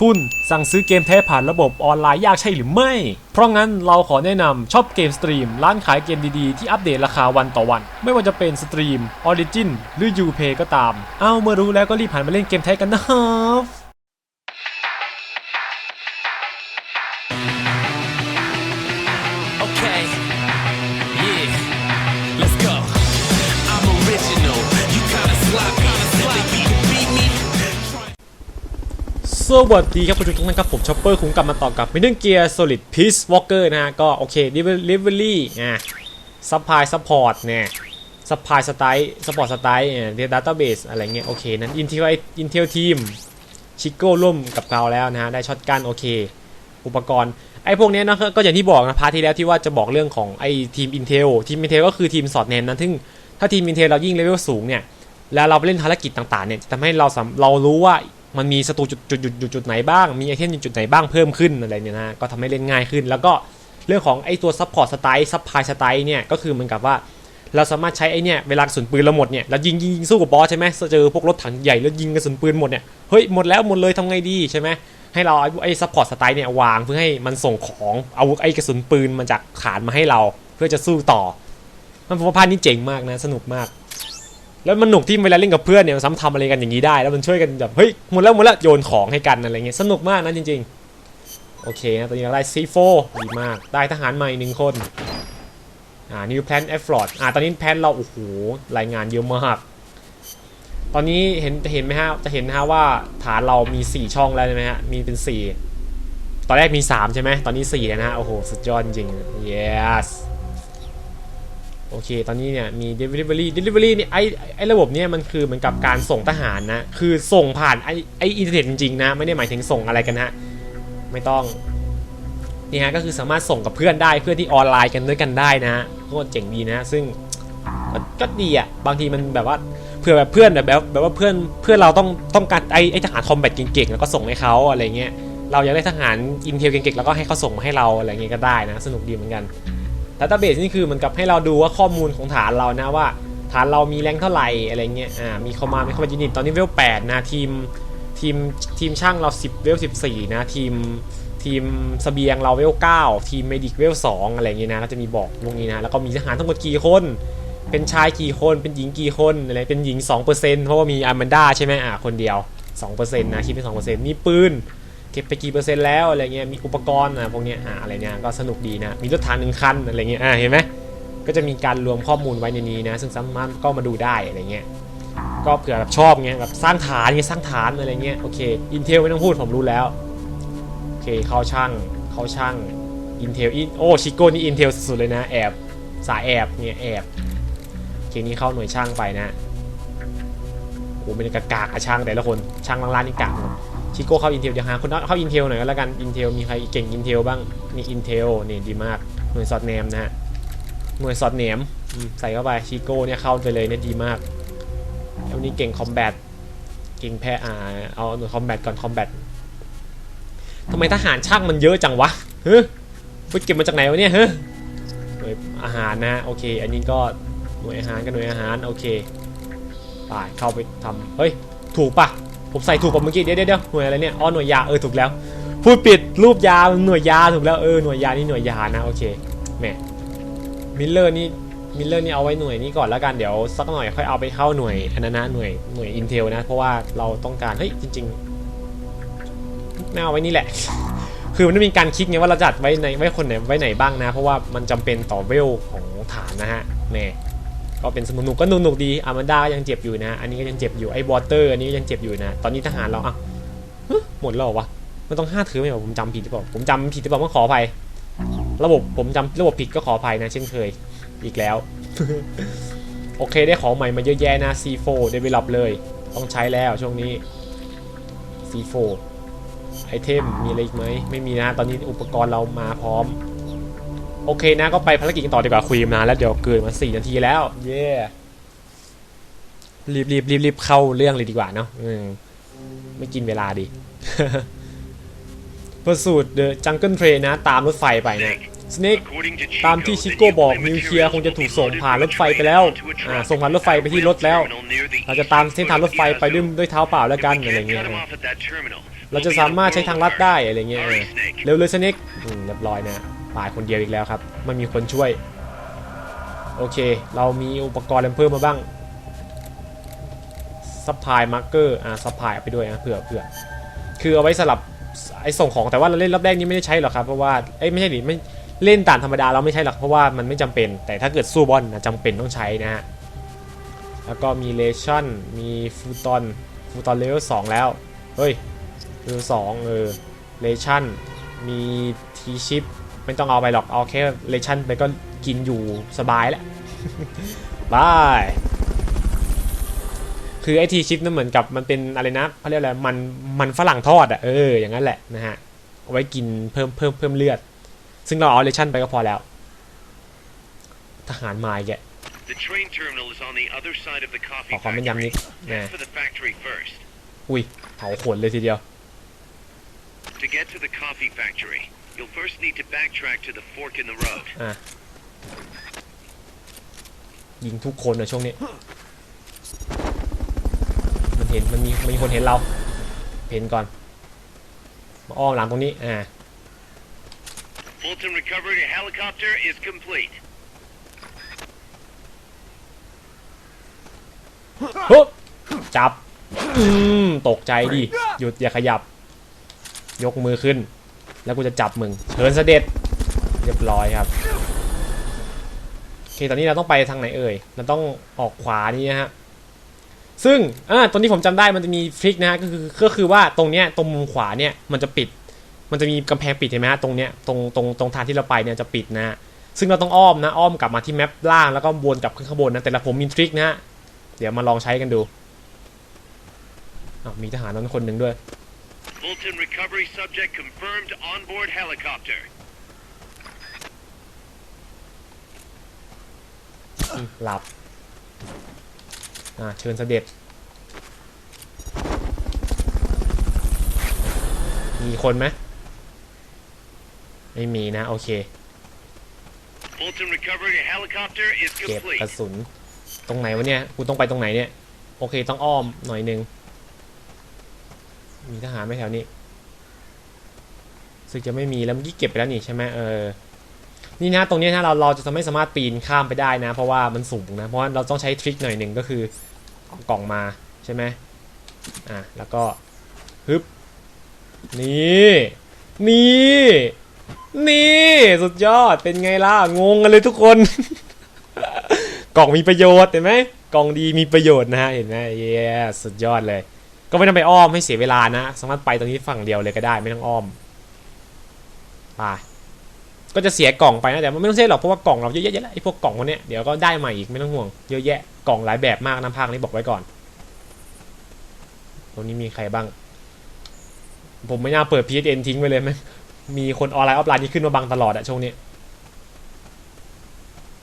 คุณสั่งซื้อเกมแท้ผ่านระบบออนไลน์ยากใช่หรือไม่ เพราะงั้นเราขอแนะนำช็อปเกมสตรีมร้านขายเกมดีๆ ที่อัปเดตราคาวันต่อวัน ไม่ว่าจะเป็นสตรีม Origin หรือ Upay ก็ตาม เอาเมื่อรู้แล้วก็รีบหันมาเล่นเกมแท้กันนะครับ วัสดีครับผู้ชมทุกท่านครับผมชอปเปอร์คุ้งกลับมาต่อกับ Metal Gear Solid Peace Walker นะฮะก็โอเค Delivery อะ Supply Support เนี่ย Supply Style Support Style เนี่ย Database อะไรเงี้ยโอเคนั้น Intel Intel Team ชิโก้ร่วมกับเราแล้วนะฮะได้ช็อตกันโอเค อุปกรณ์ไอ้พวกเนี้ยนะก็อย่างที่บอกนะพาร์ทที่แล้วที่ว่าจะบอกเรื่องของไอ้ทีม Intel ทีม Intel ก็คือทีมสอดแนมนะซึ่งถ้าทีม Intel เรายิ่งเลเวลสูงเนี่ยแล้วเราไปเล่นภารกิจต่างๆเนี่ยจะทำให้เราสามเรารู้ว่า มันมีศัตรูจุดจุดจุดจุดจุดไหนบ้าง มีไอเทมจุดไหนบ้างเพิ่มขึ้นอะไรเนี่ยนะก็ทำให้เล่นง่ายขึ้น แล้วก็เรื่องของไอตัวซัพพอร์ตสไตล์ซัพพลายสไตล์เนี่ยก็คือเหมือนกับว่าเราสามารถใช้ไอเนี่ยเวลากระสุนปืนเราหมดเนี่ยเรายิงยิงยิงสู้กับบอสใช่ไหมเจอพวกรถถังใหญ่แล้วยิงกระสุนปืนหมดเนี่ยเฮ้ยหมดแล้วหมดเลยทำไงดีใช่ไหมให้เราไอ้ซัพพอร์ตสไตล์เนี่ยวางเพื่อให้มันส่งของเอาไอ้กระสุนปืนมาจากฐานมาให้เรา เพื่อจะสู้ต่อ มันผมว่าภาพนี้เจ๋งมากนะสนุกมาก แล้วมันหนุกที่เวลาเล่นกับเพื่อนเนี่ยมันซ้ำทำอะไรกันอย่างนี้ได้ แล้วมันช่วยกันแบบเฮ้ยหมดแล้วหมดแล้วโยนของให้กันอะไรเงี้ยสนุกมากนะจริง ๆ โอเคนะตอนนี้เราได้ C4 ดีมากได้ทหารใหม่หนึ่งคนอ่า New Plan Effort อ่าตอนนี้แพลนเราโอ้โหรายงานเยอะมากตอนนี้เห็นจะเห็นไหมฮะจะเห็นฮะว่าฐานเรามี 4 ช่องแล้วใช่ไหมฮะมีเป็น 4 ตอนแรกมี 3 ใช่ไหมตอนนี้4แล้วนะฮะโอ้โหสุดยอดจริงๆ yes อเค ตอนนี้เนี่ยมี delivery delivery นี่ไอไอระบบเนี่ยมันคือเหมือนกับการส่งทหารนะ คือส่งผ่านไอไออินเทอร์เน็ตจริงๆนะ ไม่ได้หมายถึงส่งอะไรกันฮะ ไม่ต้อง นี่ฮะก็คือสามารถส่งกับเพื่อนได้เพื่อนที่ออนไลน์กันด้วยกันได้นะฮะโคตรเจ๋งดีนะ ซึ่งก็ก็ดีอะ บางทีมันแบบว่าเผื่อแบบเพื่อนแบบแบบแบบว่าเพื่อนเพื่อนเราต้องต้องการไอไอทหารคอมแบทเก่งๆแล้วก็ส่งให้เขาอะไรเงี้ย เราอยากได้ทหารอินเทลเก่งๆแล้วก็ให้เขาส่งมาให้เราอะไรเงี้ยก็ได้นะ สนุกดีเหมือนกัน ดัตเตอร์เบสนี่คือเหมือนกับให้เราดูว่าข้อมูลของฐานเรานะว่า ฐานเรามีแรงเท่าไหร่อะไรเงี้ยอ่ามีคอมมามีคอมมายูนิตตอนนี้เวล8นะทีมทีมทีมช่างเรา 10 เวล 14 นะ ทีมทีมสเสบียงเราเวล 9 ทีมเมดิกเวล 2 อะไรเงี้ยนะก็จะมีบอกตรงนี้นะ แล้วก็มีทหารทั้งหมดกี่คน เป็นชายกี่คน เป็นหญิงกี่คนอะไรเป็นหญิง 2%เพราะว่ามีอาร์แมนดาใช่ไหมอ่าคนเดียว 2%นะคิดเป็น 2%มีปืน ก็บไปกี่เปอร์เซ็นต์แล้วอะไรเงี้ยมีอุปกรณ์อะพวกเนี้ยอ่าอะไรเนี้ยก็สนุกดีนะมีรถถังหนึ่งคันอะไรเงี้ยอ่าเห็นไหมก็จะมีการรวมข้อมูลไว้ในนี้นะ ซึ่งสามารถก็มาดูได้อะไรเงี้ยก็เผื่อแบบชอบเงี้ยแบบสร้างฐานเงี้ยสร้างฐานอะไรเงี้ยโอเค Intel ไม่ต้องพูดผมรู้แล้วโอเคเข้าช่างเข้าช่าง Intel อินโอ้ชิโก้นี่ Intel สุดๆเลยนะแอบสายแอบเนี่ยแอบโอเคนี่เข้าหน่วยช่างไปนะโอ้เป็นกากาช่างแต่ละคนช่างล่างๆนี่กากหมด ชิโก้เข้า Intel เดี๋ยวหาคนเข้า Intel หน่อยก็แล้วกัน Intel มีใครเก่ง Intel บ้างมี Intel นี่ดีมากหน่วยสอดแนมนะฮะหน่วยสอดแนมอืมใส่เข้าไปชิโก้เนี่ยเข้าไปเลยเนี่ยดีมากแล้วนี้เก่งคอมแบทเก่งแพ้อ่าเอาหน่วยคอมแบทก่อนคอมแบททำไมทหารช่างมันเยอะจังวะเฮ้ยไปเก็บมาจากไหนวะเนี่ยเฮ้ยหน่วยอาหารนะโอเค อันนี้ก็หน่วยอาหารกับหน่วยอาหารโอเคไปเข้าไปทำเฮ้ยถูกปะ ผมใส่ถูกปะเมื่อกี้เดี๋ยวเดี๋ยวหน่วยอะไรเนี่ยอ๋อหน่วยยาเออถูกแล้วพูดปิดรูปยาหน่วยยาถูกแล้วเออหน่วยยานี่หน่วยยานะโอเคแหมมิลเลอร์นี่มิลเลอร์นี่เอาไว้หน่วยนี้ก่อนแล้วกันเดี๋ยวสักหน่อยค่อยเอาไปเข้าหน่วยอันนั้นนะหน่วยหน่วย Intel นะ เพราะว่าเราต้องการเฮ้ยจริงๆไม่เอาไว้นี่แหละ คือมันต้องมีการคิดไงว่าเราจัดไว้ในไว้คนไหนไว้ไหนบ้างนะ เพราะว่ามันจำเป็นต่อเวลของฐานนะฮะแหม่ ก็เป็นสนุกๆก็นุกๆดีอามันดาก็ยังเจ็บอยู่นะ อันนี้ก็ยังเจ็บอยู่ไอ้วอเตอร์อันนี้ก็ยังเจ็บอยู่นะ ตอนนี้ทหารเราอะหมดแล้ววะมันต้องห้าถือไหมผมจำผิดหรือเปล่าผมจำผิดหรือเปล่าก็ขออภัย ระบบผมจำระบบผิดก็ขออภัยนะ เช่นเคยอีกแล้ว โอเคได้ของใหม่มาเยอะแยะนะ C4 develop เลย ต้องใช้แล้วช่วงนี้ C4 ไอเทมมีอะไรอีกไหมไม่มีนะ ตอนนี้อุปกรณ์เรามาพร้อม โอเคนะก็ไปภารกิจกันต่อดีกว่าคุยมานานแล้วเดี๋ยวเกินมา4นาทีแล้ว เย้รีบรีบรีบรีบเข้าเรื่องเลยดีกว่าเนาะอืมไม่กินเวลาดิเพื่อสูตรเดอะจังเกิลเทรนะตามรถไฟไปนะสเน็กตามที่ชิโก้บอกนิวเคลียร์คงจะถูกส่งผ่านรถไฟไปแล้วอ่าส่งผ่านรถไฟไปที่รถแล้ว เราจะตามเส้นทางรถไฟไปด้วยด้วยเท้าเปล่าแล้วกันอะไรเงี้ยเราจะสามารถใช้ทางลัดได้อะไรเงี้ยเออเร็วเลยสเน็กอืมเรียบร้อยนะ ตายคนเดียวอีกแล้วครับไม่มีคนช่วย โอเค เรามีอุปกรณ์อะไรเพิ่มมาบ้างซัพพลายมาร์เกอร์อ่าซัพพลายไปด้วยนะเผื่อเผื่อคือเอาไว้สลับไอ้ส่งของแต่ว่าเราเล่นรอบแรกนี้ไม่ได้ใช้หรอกครับเพราะว่าเอ้ยไม่ใช่ดิไม่เล่นด่านธรรมดาเราไม่ใช้หรอกเพราะว่ามันไม่จำเป็น แต่ถ้าเกิดสู้บอลนะจำเป็นต้องใช้นะฮะแล้วก็มีเลชั่นมีฟูตอนฟูตอนเลเวลสองแล้วเฮ้ยเลเวลสองเออเลชั่นมีทีชิป ไม่ต้องเอาไปหรอก เอาแค่เลชั่นไปก็กินอยู่สบายแล้วบายคือไอทีชิปนั่นเหมือนกับมันเป็นอะไรนะเขาเรียกอะไรมันมันฝรั่งทอดอะเอออย่างนั้นแหละนะฮะเอาไว้กินเพิ่มเพิ่มเพิ่มเลือด ซึ่งเราเอาเลชั่นไปก็พอแล้ว ทหารมาอีกแก The train terminal is on the other side of the ข coffee อความเป็นยำนิด factory. นะ Head for the factory first. อุ้ยเผาขนเลยทีเดียว To get to the coffee factory, you'll first need to backtrack to the fork in the road. อะยิงทุกคนนะช่วงนี้ มันเห็นมันมีมันมีคนเห็นเรา เห็นก่อน มาอ้อมหลังตรงนี้ อ่า Fulton recovery helicopter is complete. ฮึบจับ อืม ตกใจดิ หยุดอย่าขยับ ยกมือขึ้น แล้วกูจะจับมึงเชิญเสด็จเรียบร้อยครับโอเคตอนนี้เราต้องไปทางไหนเอ่ยเราต้องออกขวานี่นะฮะซึ่งอ่าตรงนี้ผมจำได้มันจะมีทริคนะฮะก็คือก็คือว่าตรงเนี้ยตรงมุมขวาเนี่ยมันจะปิด มันจะมีกำแพงปิดเห็นไหมฮะตรงเนี้ยตรงตรงตรงทางที่เราไปเนี่ยจะปิดนะฮะซึ่งเราต้องอ้อมนะอ้อมกลับมาที่แมปล่างแล้วก็วนกลับขึ้นข้างบนนะแต่ละผมมีทริคนะฮะเดี๋ยวมาลองใช้กันดูมีทหารนั้นคนหนึ่งด้วย Fulton recovery subject confirmed on board helicopter. อืมหลับ อ่า เชิญเสด็จ มีคนไหม ไม่มีนะ โอเค Fulton recovery helicopter is เก็บ complete. กระสุน ตรงไหนวะเนี่ย กูต้องไปตรงไหนเนี่ย โอเค ต้องอ้อมหน่อยหนึง มีทหารไหมแถวนี้สึกจะไม่มีแล้วเมื่อกี้เก็บไปแล้วนี่ใช่ไหมเออ นี่นะตรงนี้นะเราเราจะไม่สามารถปีนข้ามไปได้นะ เพราะว่ามันสูงนะ เพราะว่าเราต้องใช้ทริคหน่อยหนึ่งก็คือเอากล่องมาใช่ไหมอะแล้วก็ฮึบนี่นี่นี่สุดยอดเป็นไงล่ะงงกันเลยทุกคน กล่องมีประโยชน์เห็นไหมกล่องดีมีประโยชน์นะฮะเห็นไหมเย้สุดยอดเลย ก็ไม่ต้องไปอ้อมให้เสียเวลานะ สามารถไปตรงนี้ฝั่งเดียวเลยก็ได้ไม่ต้องอ้อมไปก็จะเสียกล่องไปนะแต่ไม่ต้องเสียหรอกเพราะว่ากล่องเราเยอะแยะแล้วไอ้พวกกล่องพวกเนี้ยเดี๋ยวก็ได้ใหม่อีกไม่ต้องห่วงเยอะแยะกล่องหลายแบบมากนะภาคนี้บอกไว้ก่อน ตรงนี้มีใครบ้าง ผมไม่น่าเปิด PSN ทิ้งไปเลยไหมมีคนออนไลน์ออฟไลน์นี่ขึ้นมาบังตลอดอะช่วงนี้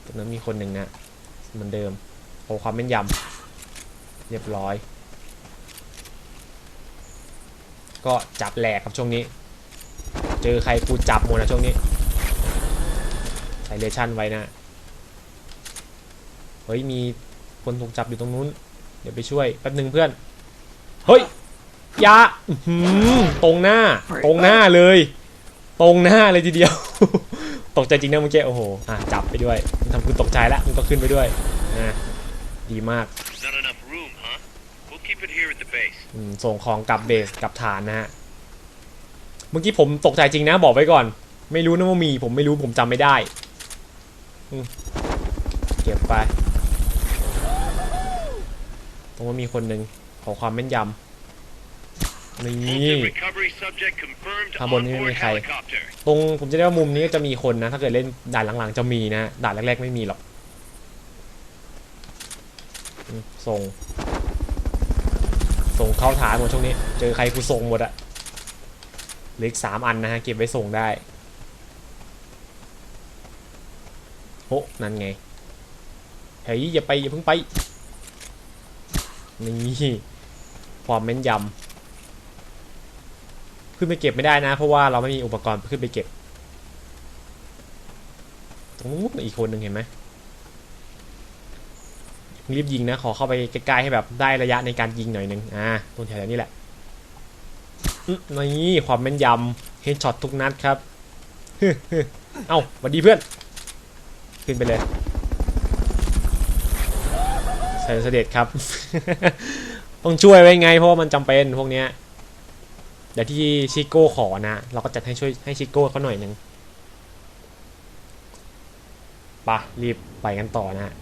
ตรงนั้นมีคนหนึ่งนะเหมือนเดิมโอ้ความแม่นยำเรียบร้อย ก็จับแหลกครับช่วงนี้ เจอใครกูจับหมดนะช่วงนี้ใส่เลชั่นไว้นะ เฮ้ยมีคนถูกจับอยู่ตรงนู้น เดี๋ยวไปช่วยแป๊บหนึ่งเพื่อน เฮ้ยยาหือตรงหน้า ตรงหน้าเลย ตรงหน้าเลยทีเดียว ตกใจจริงนะเมื่อกี้โอ้โหอะจับไปด้วยมันทำคุณตกใจแล้วมันก็ขึ้นไปด้วยนะดีมาก อืมส่งของกลับเบสกลับฐานนะฮะ เมื่อกี้ผมตกใจจริงนะบอกไว้ก่อน ไม่รู้นะว่ามีผมไม่รู้ผมจำไม่ได้อืมเก็บไป ตรงว่ามีคนหนึ่งขอความแม่นยำนี่ Fulton recovery subject confirmed Ah, on bon, yun board yung kaya. helicopter. ตรงผมจะได้ว่ามุมนี้ก็จะมีคนนะ ถ้าเกิดเล่นด่านหลังๆ จะมีนะด่านแรกๆไม่มีหรอกอืมส่ง ส่งเข้าฐานหมดช่วงนี้ เจอใครกูส่งหมดอะเหลืออีกสามอันนะฮะ เก็บไว้ส่งได้โอ้นั่นไง เฮ้ย อย่าไป อย่าเพิ่งไป นี่ ความแม่นยำขึ้นไปเก็บไม่ได้นะ เพราะว่าเราไม่มีอุปกรณ์ขึ้นไปเก็บ ตรงนู้นอีกคนหนึ่งเห็นไหม รีบยิงนะ ขอเข้าไปใกล้ๆให้แบบได้ระยะในการยิงหน่อยหนึงอ่าตรงแถวๆนี้แหละนี่ความแม่นยำเฮดช็อตทุกนัดครับเอ้าสวัสดีเพื่อน ขึ้นไปเลยใส่เสด็จครับ ต้องช่วยไว้ไง เพราะว่ามันจำเป็นพวกเนี้ยเดี๋ยวที่ชิโก้ขอนะ เราก็จัดให้ช่วยให้ชิโก้เขาหน่อยหนึ่งไปะรีบไปกันต่อนะฮะ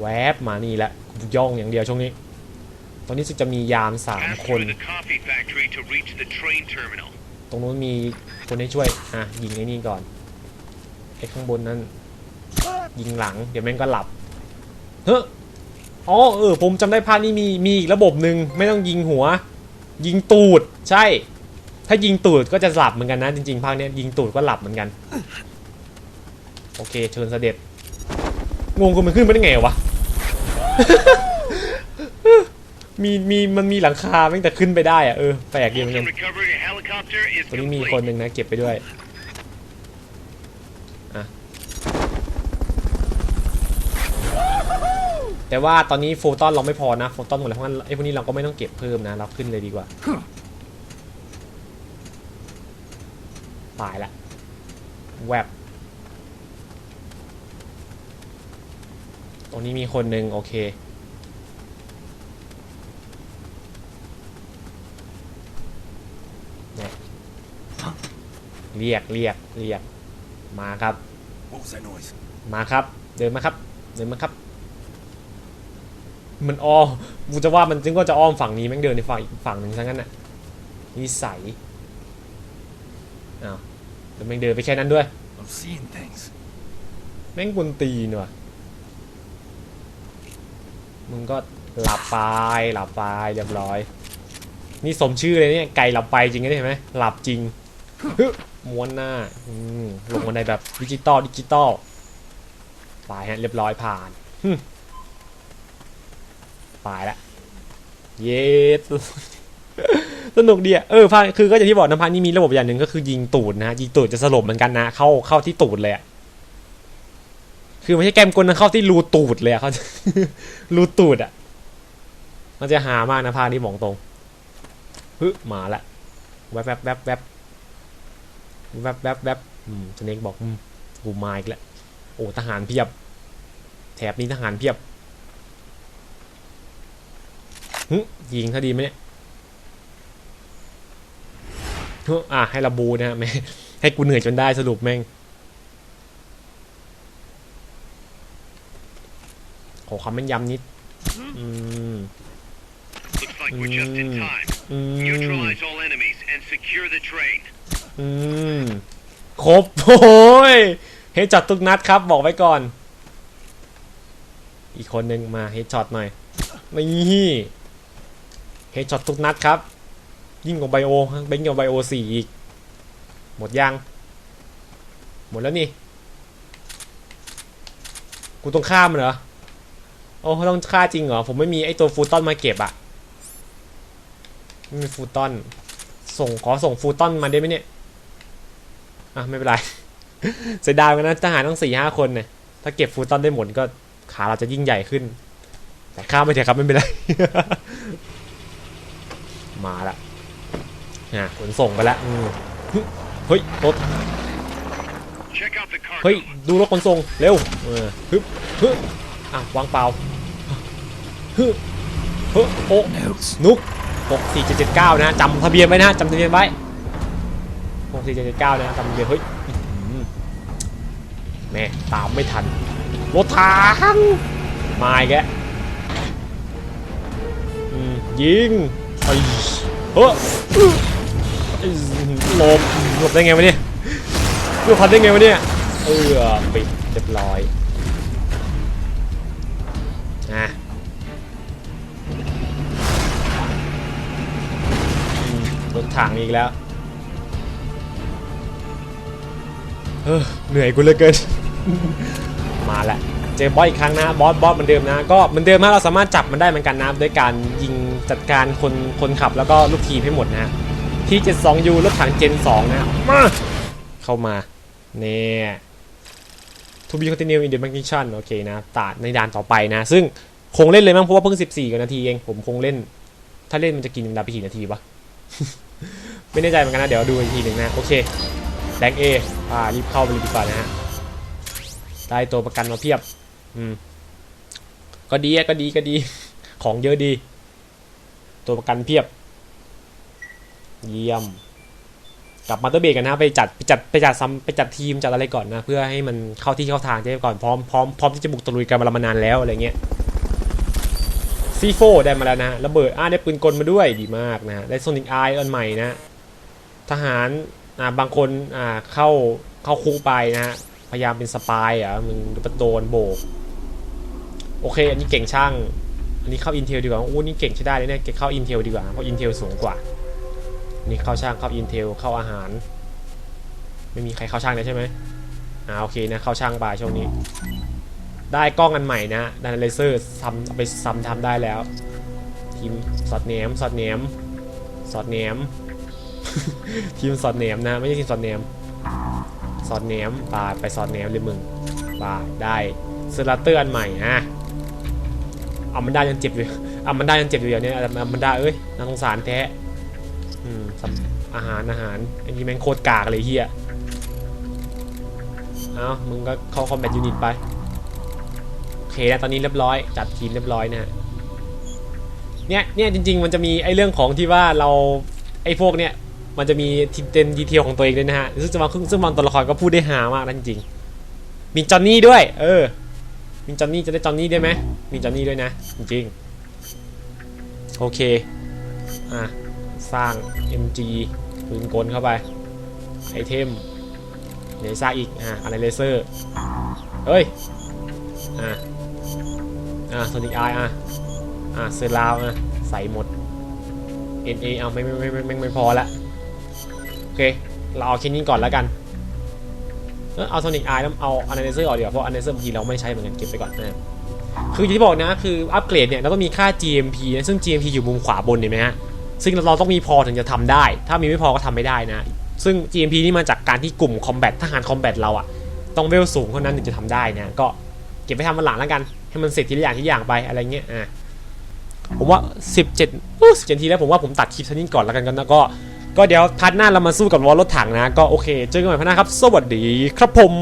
แวบมานี่แหละย่องอย่างเดียวช่วงนี้ ตอนนี้สึกจะมียามสาม Pass คน through the coffee factory to reach the train terminal. ตรงนู้นมีคนให้ช่วย อะ ยิงไอ้นี่ก่อนไอ้ข้างบนนั้น ยิงหลัง เดี๋ยวแม่งก็หลับ เฮ้ออ๋อเออ ผมจำได้ภาคนี้มีมีอีกระบบหนึ่งไม่ต้องยิงหัว ยิงตูด ใช่ ถ้ายิงตูดก็จะหลับเหมือนกันนะ จริงๆภาคเนี้ยยิงตูดก็หลับเหมือนกัน โอเค เชิญเสด็จ งงกูมันขึ้นมาได้ไงวะ มีมีมันมีหลังคาแม่งแต่ขึ้นไปได้อะเออแปลกดีเหมือนกันตัวนี้มีคนหนึ่งนะเก็บไปด้วยอะแต่ว่าตอนนี้โฟตอนเราไม่พอนะโฟตอนหมดแล้วเพราะงั้นไอ้พวกนี้เราก็ไม่ต้องเก็บเพิ่มนะเราขึ้นเลยดีกว่าตายละแวบ ตรงนี้มีคนหนึ่งโอเคเรียกเรียกเรียก มาครับ What was that noise? มาครับ เดินมาครับ เดินมาครับ มันอ้อมกูจะว่ามันจึงก็จะอ้อมฝั่งนี้แม่งเดินในฝั่งอีกฝั่งหนึ่งซะงั้นน่ะนิสัยอ้าวแล้วแม่งเดินไปแค่นั้นด้วย I'm seeing things. แม่งกวนตีนว่ะ มึงก็หลับไปหลับไปเรียบร้อย นี่สมชื่อเลยเนี่ยไก่หลับไปจริงนะเห็นไหมหลับจริงม้วนหน้าลงมาในแบบดิจิตอลดิจิตอลไปฮะเรียบร้อยผ่านไปละเย็ดสนุกดีอะเออพาคือก็อย่างที่บอกนะพานี่มีระบบอย่างหนึ่งก็คือยิงตูดนะยิงตูดจะสลบเหมือนกันนะ เข้าเข้าที่ตูดเลยอะ คือไม่ใช่แก้มกลนะเข้าที่รูตูดเลยอะเขารูตูดอะมันจะหามากนะพาคนี่มองตรงฮึมาละแวบแวบแวบแวบแวบแวบแวบอืมสเนกบอกอืมกูมาอีกแล้วโอ้ทหารเพียบ แถบนี้ทหารเพียบหึยิงเขาดีไหมเนี่ยอะให้ระบูนะฮะแม่ให้กูเหนื่อยจนได้สรุปแม่ง ขอความแม่นยำนิด อืม Looks like we're just in Mm. time. อืม Neutralize all enemies and secure the train. อืม ครบ โอ้ย เฮดช็อตทุกนัดครับบอกไว้ก่อน อีกคนหนึ่งมาเฮดช็อตหน่อย นี่เฮดช็อตทุกนัดครับ ยิ่งกว่าไบโอเบงกว่าไบโอสี่อีก หมดยัง หมดแล้วนี่ กูต้องฆ่ามันเหรอ โอ้ต้องฆ่าจริงเหรอ ผมไม่มีไอตัวฟูตอนมาเก็บอะไม่มีฟูตอน ส่งขอส่งฟูตอนมาได้ไหมเนี่ย อะไม่เป็นไรเสียดายเหมือนกันนะทหารต้องสี่ห้าคนเนี่ย ถ้าเก็บฟูตอนได้หมดก็ขาเราจะยิ่งใหญ่ขึ้น แต่ข้ามไปเถอะครับไม่เป็นไร มาละอะขนส่งไปละอืมเฮ้ยรถ Check out the cargo. เฮ้ย ดูรถขนส่ง เร็วเออฮึบฮึบ อะวางเปล่าฮึบฮึบโอ้ Notes. นุกหกสี่เจ็ดเจ็ดเก้านะจำทะเบียนไว้นะจำทะเบียนไว้หกสี่เจ็ดเจ็ดเก้านะจำทะเบียนเฮ้ยอื้อหือแม่ตามไม่ทันรถถังมาอีกแล้วอืมยิงไอ้เฮ้ออื้อไอ้หลบหลบได้ไงวะเนี่ยหลบพันได้ไงวะเนี่ยเออปิดเรียบร้อย ถถังอีกแล้วเออเหนื่อยกูเหลยเกิน มาละเจอบอสอีกครั้งนะบอสบอสเหมือนเดิมนะ ก็เหมือนเดิมนะเราสามารถจับมันได้เหมือนกันนะด้วยการยิงจัดการคนคนขับแล้วก็ลูกทีมให้หมดนะที่ 72U รถถังเจน2นะมาเข้ามาเนี่ย To be continue in the mission โอเคนะตาในด่านต่อไปนะ ซึ่งคงเล่นเลยมั้งเพราะว่าเพิ่ง 14กว่านาทีเองผมคงเล่น ถ้าเล่นมันจะกินเวลาไปกี่นาทีวะ ไม่แน่ใจเหมือนกันนะเดี๋ยวดูอีกทีหนึ่งนะโอเคแรงเออ่ารีบเข้าไปเลยดีกว่านะฮะได้ตัวประกันมาเพียบอืมก็ดีก็ดีก็ดี ของเยอะดี ตัวประกันเพียบ เยี่ยมกลับมาเตอร์เบรกกันนะไปจัดไปจัดไปจัดซ้ำไปจัดทีมจัดอะไรก่อนนะ เพื่อให้มันเข้าที่เข้าทางได้ก่อนพร้อมพร้อมพร้อมที่จะบุกตะลุยกันมามนานแล้วอะไรเงี้ยซีโฟได้มาแล้วนะระเบิดอ่าได้ปืนกลมาด้วยดีมากนะได้โซนิกไออันใหม่นะ ทหารอ่าบางคนอ่าเข้าเข้าคุกไปนะฮะพยายามเป็นสปายอะมึงโดนโบกโอเค อันนี้เก่งช่าง อันนี้เข้า Intel ดีกว่าโอ้นี่เก่งใช้ได้เลยเนี่ยเก่งเข้า Intel ดีกว่าเพราะ Intel สูงกว่านี่เข้าช่างเข้า Intel เข้าอาหาร ไม่มีใครเข้าช่างเลยใช่ไหมอ่าโอเคนะเข้าช่างไปช่วงนี้ ได้กล้องอันใหม่นะดันเลเซอร์ทำไปซ้ำทำได้แล้วทีมสอดแหนมสอดแหนมสอดแหนม ทีมสอดแหนมนะไม่ใช่ทีมสอดแหนมสอดแหนมไปไปสอดแหนมเลยมึงไปได้เซอร์ลาเตอร์อันใหม่นะเอามันได้ยังเจ็บอยู่เอามันได้ยังเจ็บอยู่อย่างเนี้ยเอามันได้เอ้ยน่าสงสารแท้อืมอาหารอาหารอันนี้แม่งโคตรกากเลยเฮียเอามึงก็เข้าคอมแบทยูนิตไปโอเคนะตอนนี้เรียบร้อย จัดทีมเรียบร้อยนะฮะเนี่ยเนี่ยจริง ๆ มันจะมีไอ้เรื่องของที่ว่าเราไอ้พวกเนี่ย มันจะมีทีเต็นดีเทลของตัวเองด้วยนะฮะซึ่งจะมาซึ่งบางตัวละครก็พูดได้หามากนะจริง มีจอนนี่ด้วย เออ มีจอนนี่จะได้จอนนี่ได้ไหมมีจอนนี่ด้วยนะ จริงโอเค อะ สร้าง MG ปืนกลเข้าไป ไอเทมเดี๋ยวสร้างอีก อะ อะไรเลเซอร์ เฮ้ย อะ อะโซนิกไออะ อะเซอร์ลาวอะ ใส่หมด NA เอาไม่ไม่ไม่ไม่ไม่ไม่พอละ เค เราเอาแค่นี้ก่อนแล้วกันเออเอาโซนิกไอแล้วเอาอันเนเซอร์ออกดีกว่าเพราะอันเนเซอร์บางทีเราไม่ใช้เหมือนกันเก็บไปก่อนนะคืออย่างที่บอกนะคืออัปเกรดเนี่ยเราต้องมีค่า GMP นะซึ่ง GMP อยู่มุมขวาบนเห็นไหมฮะซึ่งเราต้องมีพอถึงจะทำได้ ถ้ามีไม่พอก็ทำไม่ได้นะ ซึ่ง GMP นี่มาจากการที่กลุ่มคอมแบททหารคอมแบทเราอะต้องเวลสูงเท่านั้นถึงจะทำได้นะก็เก็บไปทำวันหลังแล้วกัน ให้มันเสร็จทีละอย่างทีละอย่างไปอะไรเงี้ยอะผมว่า 17อู้17ทีแล้วผมว่าผมตัดคลิปท่านี้ก่อนแล้วกันกันนะก็ ก็เดี๋ยวพัดหน้าเรามาสู้กับวอลรถถังนะ ก็โอเค เจอกันใหม่พัดหน้าครับ สวัสดีครับผม